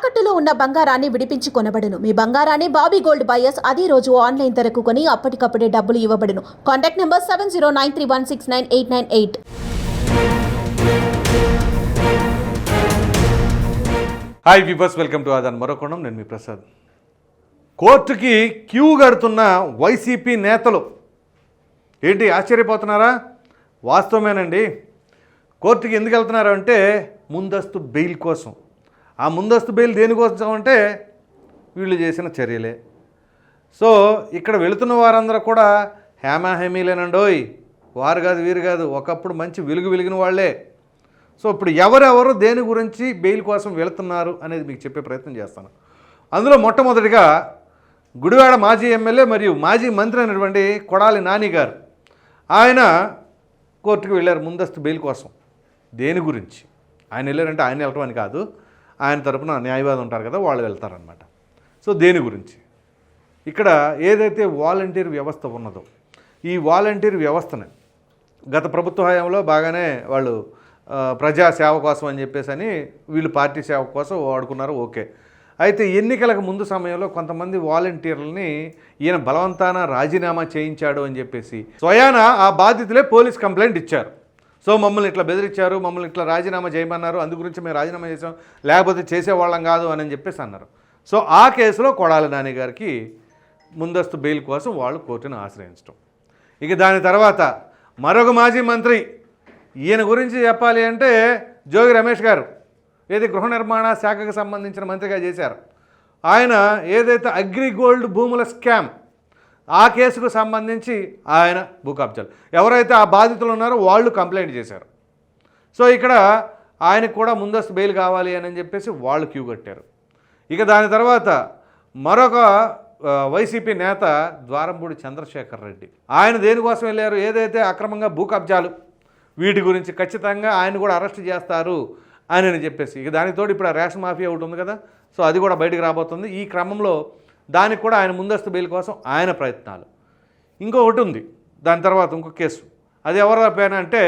తాకట్టులో ఉన్న బంగారాన్ని విడిపించి కొనబడును. మీ బంగారాన్ని బాబీ గోల్డ్ బయర్స్ అదే రోజు ఆన్లైన్ ధరకు కొని అప్పటికప్పుడే డబ్బులు ఇవ్వబడును. Contact number seven zero nine three one six nine eight nine eight. Hi viewers welcome to Aadan మరొకొండం నేను మీ ప్రసాద్ కోర్టుకి క్యూ కడుతున్న వైసీపీ నేతలు. ఏంటి ఆశ్చర్యపోతున్నారా? వాస్తవమేనండి. కోర్టుకి ఎందుకు వెళ్తున్నారు అంటే ముందస్తు బెయిల్ కోసం. ఆ ముందస్తు బెయిల్ దేనికోసం అంటే వీళ్ళు చేసిన చర్యలే. సో ఇక్కడ వెళుతున్న వారందరూ కూడా హేమాహేమీలేనండోయ్ వారు కాదు వీరు కాదు ఒకప్పుడు మంచి వెలుగు వెలిగిన వాళ్ళే. సో ఇప్పుడు ఎవరెవరు దేని గురించి బెయిల్ కోసం వెళుతున్నారు అనేది మీకు చెప్పే ప్రయత్నం చేస్తాను. అందులో మొట్టమొదటిగా గుడివాడ మాజీ ఎమ్మెల్యే మరియు మాజీ మంత్రి అయినటువంటి కొడాలి నాని గారు ఆయన కోర్టుకు వెళ్ళారు ముందస్తు బెయిల్ కోసం. దేని గురించి? ఆయన వెళ్ళారంటే ఆయన వెళ్ళటం అని కాదు. ఆయన తరపున న్యాయవాది ఉంటారు కదా వాళ్ళు వెళ్తారనమాట సో దేని గురించి? ఇక్కడ ఏదైతే వాలంటీర్ వ్యవస్థ ఉన్నదో ఈ వాలంటీర్ వ్యవస్థని గత ప్రభుత్వ హయాంలో బాగానే వాళ్ళు ప్రజా సేవ కోసం అని చెప్పేసి అని వీళ్ళు పార్టీ సేవ కోసం వాడుకున్నారు ఓకే. అయితే ఎన్నికలకు ముందు సమయంలో కొంతమంది వాలంటీర్లని ఈయన బలవంతాన రాజీనామా చేయించాడు అని చెప్పేసి స్వయాన ఆ బాధితులే పోలీస్ కంప్లైంట్ ఇచ్చారు. సో మమ్మల్ని ఇట్లా బెదిరించారు మమ్మల్ని ఇట్లా రాజీనామా చేయమన్నారు అందు గురించి మేము రాజీనామా చేసాం లేకపోతే చేసేవాళ్ళం కాదు అని చెప్పేసి అన్నారు. సో ఆ కేసులో కొడాలి నాని గారికి ముందస్తు బెయిల్ కోసం వాళ్ళు కోర్టును ఆశ్రయించడం ఇక దాని తర్వాత మరొక మాజీ మంత్రి ఈయన గురించి చెప్పాలి అంటే జోగి రమేష్ గారు ఏది గృహ నిర్మాణ శాఖకు సంబంధించిన మంత్రిగా చేశారు. ఆయన ఏదైతే అగ్రిగోల్డ్ భూముల స్కామ్ ఆ కేసుకు సంబంధించి ఆయన భూకబ్జాలు. ఎవరైతే ఆ బాధితులు ఉన్నారో వాళ్ళు కంప్లైంట్ చేశారు. సో ఇక్కడ ఆయనకు కూడా ముందస్తు బెయిల్ కావాలి అని చెప్పేసి వాళ్ళు క్యూ కట్టారు. ఇక దాని తర్వాత మరొక వైసీపీ నేత ద్వారంపూడి చంద్రశేఖర్ రెడ్డి. ఆయన దేనికోసం వెళ్ళారు? ఏదైతే అక్రమంగా భూ కబ్జాలు వీటి గురించి ఖచ్చితంగా ఆయన కూడా అరెస్ట్ చేస్తారు అని అని చెప్పేసి. ఇక దానితోటి ఇప్పుడు రేషన్ మాఫియా ఒకటి ఉంది కదా సో అది కూడా బయటకు రాబోతుంది. ఈ క్రమంలో దానికి కూడా ఆయన ముందస్తు బెయిల్ కోసం ఆయన ప్రయత్నాలు. ఇంకొకటి ఉంది. దాని తర్వాత ఇంకో కేసు. అది ఎవరి పైన అంటే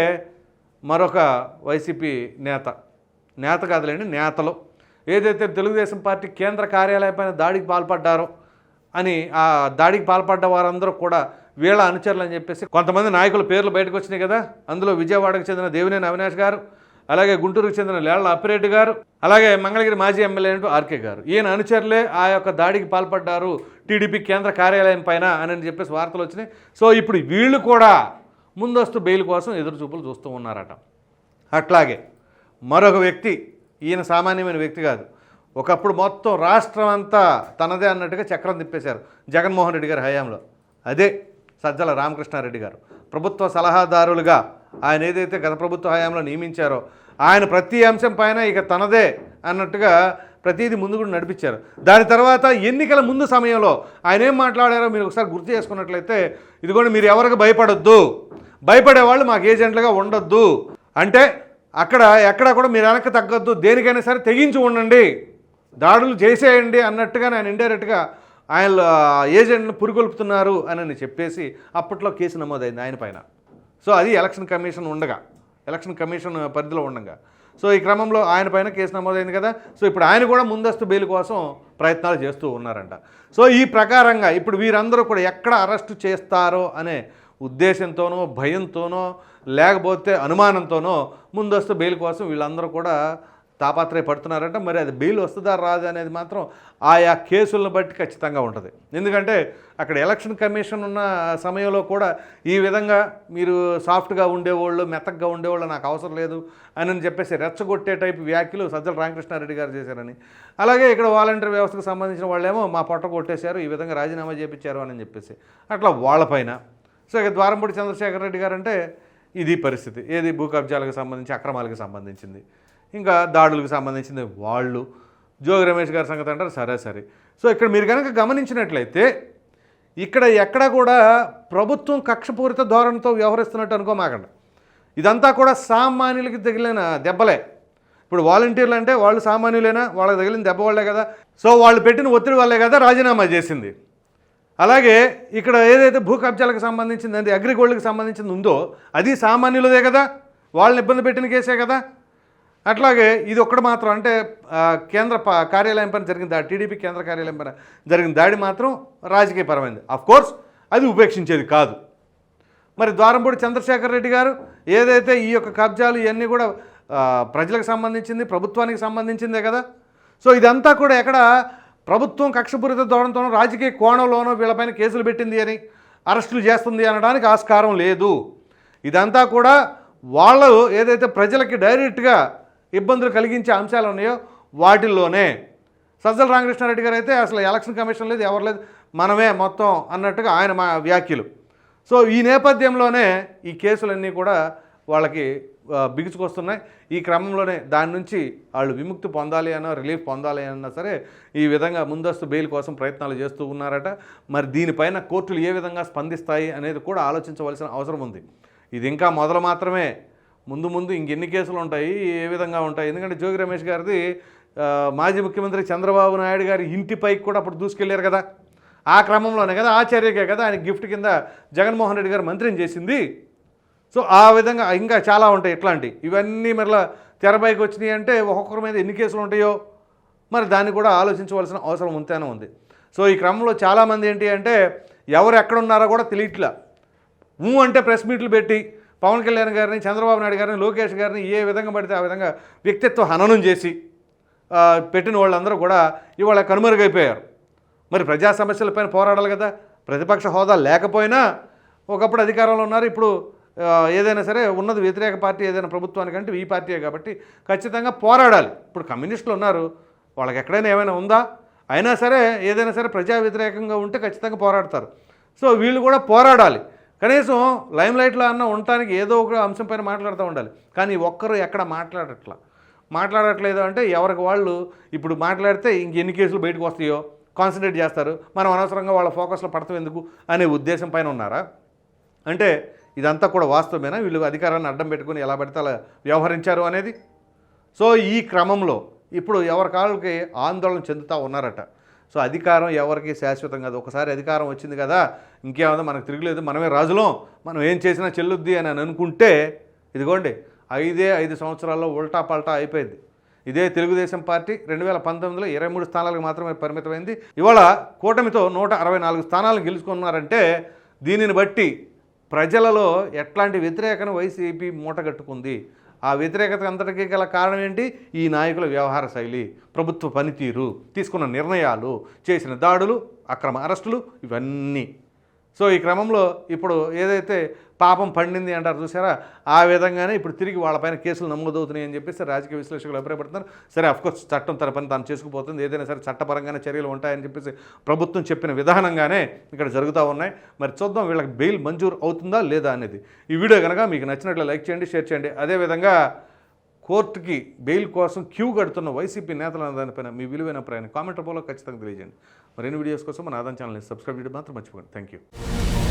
మరొక వైసీపీ నేత. నేత కాదులేండి నేతలు. ఏదైతే తెలుగుదేశం పార్టీ కేంద్ర కార్యాలయపైన దాడికి పాల్పడ్డారో అని ఆ దాడికి పాల్పడ్డ వారందరూ కూడా వీళ్ళ అనుచరులు అని చెప్పేసి కొంతమంది నాయకుల పేర్లు బయటకు వచ్చినాయి కదా. అందులో విజయవాడకు చెందిన దేవినేని అవినాష్ గారు అలాగే గుంటూరుకు చెందిన లేళ్ళ అప్పిరెడ్డి గారు అలాగే మంగళగిరి మాజీ ఎమ్మెల్యే అంటూ ఆర్కే గారు. ఈయన అనుచరులే ఆ యొక్క దాడికి పాల్పడ్డారు టీడీపీ కేంద్ర కార్యాలయం పైన అని చెప్పేసి వార్తలు వచ్చినాయి. సో ఇప్పుడు వీళ్ళు కూడా ముందస్తు బెయిల్ కోసం ఎదురు చూపులు చూస్తూ ఉన్నారట. అట్లాగే మరొక వ్యక్తి ఈయన సామాన్యమైన వ్యక్తి కాదు ఒకప్పుడు మొత్తం రాష్ట్రం అంతా తనదే అన్నట్టుగా చక్రం తిప్పేశారు జగన్మోహన్ రెడ్డి గారి హయాంలో. అదే సజ్జల రామకృష్ణారెడ్డి గారు. ప్రభుత్వ సలహాదారులుగా ఆయన ఏదైతే గత ప్రభుత్వ హయాంలో నియమించారో ఆయన ప్రతి అంశం పైన ఇక తనదే అన్నట్టుగా ప్రతిదీ ముందు కూడా నడిపించారు. దాని తర్వాత ఎన్నికల ముందు సమయంలో ఆయన ఏం మాట్లాడారో మీరు ఒకసారి గుర్తు చేసుకున్నట్లయితే ఇదిగోండి మీరు ఎవరికి భయపడొద్దు. భయపడే వాళ్ళు మాకు ఏజెంట్లుగా ఉండొద్దు. అంటే అక్కడ ఎక్కడ కూడా మీరు వెనక్కి తగ్గొద్దు. దేనికైనా సరే తెగించి ఉండండి. దాడులు చేసేయండి అన్నట్టుగా ఆయన ఇండైరెక్ట్గా ఆయన ఏజెంట్ను పురికొల్పుతున్నారు అని చెప్పేసి అప్పట్లో కేసు నమోదైంది ఆయన పైన. సో అది ఎలక్షన్ కమిషన్ ఉండగా ఎలక్షన్ కమిషన్ పరిధిలో ఉండగా. సో ఈ క్రమంలో ఆయన పైన కేసు నమోదైంది కదా. సో ఇప్పుడు ఆయన కూడా ముందస్తు బెయిల్ కోసం ప్రయత్నాలు చేస్తూ ఉన్నారంట. సో ఈ ప్రకారంగా ఇప్పుడు వీరందరూ కూడా ఎక్కడ అరెస్టు చేస్తారో అనే ఉద్దేశంతోనో భయంతోనో లేకపోతే అనుమానంతోనో ముందస్తు బెయిల్ కోసం వీళ్ళందరూ కూడా తాపాత్రయ పడుతున్నారంటే మరి అది బెయిల్ వస్తుందా రాదు అనేది మాత్రం ఆయా కేసులను బట్టి ఖచ్చితంగా ఉంటుంది. ఎందుకంటే అక్కడ ఎలక్షన్ కమిషన్ ఉన్న సమయంలో కూడా ఈ విధంగా మీరు సాఫ్ట్గా ఉండేవాళ్ళు మెత్తగా ఉండేవాళ్ళు నాకు అవసరం లేదు అని చెప్పేసి రెచ్చగొట్టే టైప్ వ్యాఖ్యలు సజ్జల రామకృష్ణారెడ్డి గారు చేశారని. అలాగే ఇక్కడ వాలంటీర్ వ్యవస్థకు సంబంధించిన వాళ్ళేమో మా పొట్ట కొట్టేశారు ఈ విధంగా రాజీనామా చేపించారు అని చెప్పేసి. అట్లా వాళ్ళపైన. సో ఇక ద్వారంపూడి చంద్రశేఖర్ రెడ్డి గారు అంటే ఇది పరిస్థితి. ఏది భూ కబ్జాలకు సంబంధించి అక్రమాలకు సంబంధించింది. ఇంకా దాడులకు సంబంధించింది వాళ్ళు. జోగి రమేష్ గారి సంగతి అంటారు సరే సరే. సో ఇక్కడ మీరు కనుక గమనించినట్లయితే ఇక్కడ ఎక్కడ కూడా ప్రభుత్వం కక్షపూరిత ధోరణితో వ్యవహరిస్తున్నట్టు అనుకోమాకండి. ఇదంతా కూడా సామాన్యులకి తగిలిన దెబ్బలే. ఇప్పుడు వాలంటీర్లు అంటే వాళ్ళు సామాన్యులేనా? వాళ్ళకి తగిలిన దెబ్బ వాళ్ళే కదా. సో వాళ్ళు పెట్టిన ఒత్తిడి వల్లే కదా రాజీనామా చేసింది. అలాగే ఇక్కడ ఏదైతే భూ కబ్జాలకు సంబంధించింది అంటే అగ్రిగోల్డ్కి సంబంధించింది ఉందో అది సామాన్యులదే కదా. వాళ్ళని ఇబ్బంది పెట్టిన కేసే కదా. అట్లాగే ఇది ఒక్కటి మాత్రం అంటే కేంద్ర ప- కార్యాలయం పైన జరిగిన దాడి టీడీపీ కేంద్ర కార్యాలయం పైన జరిగిన దాడి మాత్రం రాజకీయపరమైంది. అఫ్ కోర్స్ అది ఉపేక్షించేది కాదు. మరి ద్వారంపూడి చంద్రశేఖర్ రెడ్డి గారు ఏదైతే ఈ యొక్క కబ్జాలు ఇవన్నీ కూడా ప్రజలకు సంబంధించింది ప్రభుత్వానికి సంబంధించిందే కదా. సో ఇదంతా కూడా ఎక్కడ ప్రభుత్వం కక్షపూరిత ధోరణితోనో రాజకీయ కోణంలోనో వీళ్ళపైన కేసులు పెట్టింది అని అరెస్టులు చేస్తుంది అనడానికి ఆస్కారం లేదు. ఇదంతా కూడా వాళ్ళు ఏదైతే ప్రజలకి డైరెక్ట్గా ఇబ్బందులు కలిగించే అంశాలు ఉన్నాయో వాటిల్లోనే. సజ్జల రామకృష్ణారెడ్డి గారు అయితే అసలు ఎలక్షన్ కమిషన్ లేదు ఎవరు లేదు మనమే మొత్తం అన్నట్టుగా ఆయన మా వ్యాఖ్యలు. సో ఈ నేపథ్యంలోనే ఈ కేసులన్నీ కూడా వాళ్ళకి బిగుచుకొస్తున్నాయి ఈ క్రమంలోనే దాని నుంచి వాళ్ళు విముక్తి పొందాలి అన్నా రిలీఫ్ పొందాలి అన్నా సరే ఈ విధంగా ముందస్తు బెయిల్ కోసం ప్రయత్నాలు చేస్తూ ఉన్నారట. మరి దీనిపైన కోర్టులు ఏ విధంగా స్పందిస్తాయి అనేది కూడా ఆలోచించవలసిన అవసరం ఉంది. ఇది ఇంకా మొదలు మాత్రమే. ముందు ముందు ఇంకెన్ని కేసులు ఉంటాయి ఏ విధంగా ఉంటాయి? ఎందుకంటే జోగి రమేష్ గారిది మాజీ ముఖ్యమంత్రి చంద్రబాబు నాయుడు గారి ఇంటిపైకి కూడా అప్పుడు దూసుకెళ్ళారు కదా. ఆ క్రమంలోనే కదా ఆచార్యకే కదా ఆయన గిఫ్ట్ కింద జగన్మోహన్ రెడ్డి గారు మంత్రిని చేసింది. సో ఆ విధంగా ఇంకా చాలా ఉంటాయి ఇట్లాంటి. ఇవన్నీ మరలా తెరపైకి వచ్చినాయి అంటే ఒక్కొక్కరి మీద ఎన్ని కేసులు ఉంటాయో మరి దాన్ని కూడా ఆలోచించవలసిన అవసరం ఉంటేనే ఉంది. సో ఈ క్రమంలో చాలామంది ఏంటి అంటే ఎవరు ఎక్కడున్నారో కూడా తెలియట్లా. ఊ అంటే ప్రెస్ మీట్లు పెట్టి పవన్ కళ్యాణ్ గారిని చంద్రబాబు నాయుడు గారిని లోకేష్ గారిని ఏ విధంగా పడితే ఆ విధంగా వ్యక్తిత్వ హననం చేసి పెట్టిన వాళ్ళందరూ కూడా ఇవాళ కనుమరుగైపోయారు. మరి ప్రజా సమస్యలపైన పోరాడాలి కదా. ప్రతిపక్ష హోదా లేకపోయినా ఒకప్పుడు అధికారంలో ఉన్నారు ఇప్పుడు ఏదైనా సరే ఉన్నది వ్యతిరేక పార్టీ ఏదైనా ప్రభుత్వానికంటే ఈ పార్టీయే కాబట్టి ఖచ్చితంగా పోరాడాలి. ఇప్పుడు కమ్యూనిస్టులు ఉన్నారు వాళ్ళకి ఎక్కడైనా ఏమైనా ఉందా? అయినా సరే ఏదైనా సరే ప్రజా వ్యతిరేకంగా ఉంటే ఖచ్చితంగా పోరాడతారు. సో వీళ్ళు కూడా పోరాడాలి. కనీసం లైమ్ లైట్లో అన్న ఉండటానికి ఏదో ఒక అంశం పైన మాట్లాడుతూ ఉండాలి. కానీ ఒక్కరు ఎక్కడ మాట్లాడట్లా? మాట్లాడట్లేదు అంటే ఎవరికి వాళ్ళు ఇప్పుడు మాట్లాడితే ఇంకెన్ని కేసులు బయటకు వస్తాయో కాన్సన్ట్రేట్ చేస్తారు. మనం అనవసరంగా వాళ్ళ ఫోకస్లో పడతాం ఎందుకు అనే ఉద్దేశం పైన ఉన్నారా? అంటే ఇదంతా కూడా వాస్తవమేనా? వీళ్ళు అధికారాన్ని అడ్డం పెట్టుకుని ఎలా పడితే అలా వ్యవహరించారు అనేది? సో ఈ క్రమంలో ఇప్పుడు ఎవరి కాళ్ళకి ఆందోళన చెందుతూ ఉన్నారట. సో అధికారం ఎవరికి శాశ్వతం కాదు. ఒకసారి అధికారం వచ్చింది కదా ఇంకేమైనా మనకు తిరగలేదు. మనమే రాజులం. మనం ఏం చేసినా చెల్లుద్ది అని అని అనుకుంటే ఇదిగోండి ఐదే ఐదు సంవత్సరాల్లో ఉల్టా పల్టా అయిపోయింది. ఇదే తెలుగుదేశం పార్టీ రెండు వేల పంతొమ్మిదిలో ఇరవై మూడు స్థానాలకు మాత్రమే పరిమితమైంది. ఇవాళ కూటమితో నూట అరవై నాలుగు స్థానాలు గెలుచుకున్నారంటే దీనిని బట్టి ప్రజలలో ఎట్లాంటి వ్యతిరేకను వైసీపీ మూటగట్టుకుంది? ఆ వ్యతిరేకత అంతటికీ గల కారణం ఏంటి? ఈ నాయకుల వ్యవహార శైలి ప్రభుత్వ పనితీరు తీసుకున్న నిర్ణయాలు చేసిన దాడులు అక్రమ అరెస్టులు ఇవన్నీ. సో ఈ క్రమంలో ఇప్పుడు ఏదైతే పాపం పండింది అంటారు చూసారా? ఆ విధంగానే ఇప్పుడు తిరిగి వాళ్ళపైన కేసులు నమోదవుతున్నాయి అని చెప్పేసి రాజకీయ విశ్లేషకులు అభిప్రాయపడుతున్నారు. సరే అఫ్కోర్స్ చట్టం తన పని తాను చేసుకుపోతుంది. ఏదైనా సరే చట్టపరంగానే చర్యలు ఉంటాయని చెప్పేసి ప్రభుత్వం చెప్పిన విధానంగానే ఇక్కడ జరుగుతూ ఉన్నాయి. మరి చూద్దాం వీళ్ళకి బెయిల్ మంజూరు అవుతుందా లేదా అనేది. ఈ వీడియో కనుక మీకు నచ్చినట్లు లైక్ చేయండి షేర్ చేయండి. అదేవిధంగా కోర్టుకి బెయిల్ కోసం క్యూ కడుతున్న వైసీపీ నేతల దానిపైన మీ విలువైన ప్రయాణం కామెంట్ రూపంలో ఖచ్చితంగా తెలియజేయండి. మరిన్ని వీడియోస్ కోసం మన ఆదాయం ఛానల్ని సబ్స్క్రైబ్ చేయడం మాత్రం మర్చిపోకండి. Thank you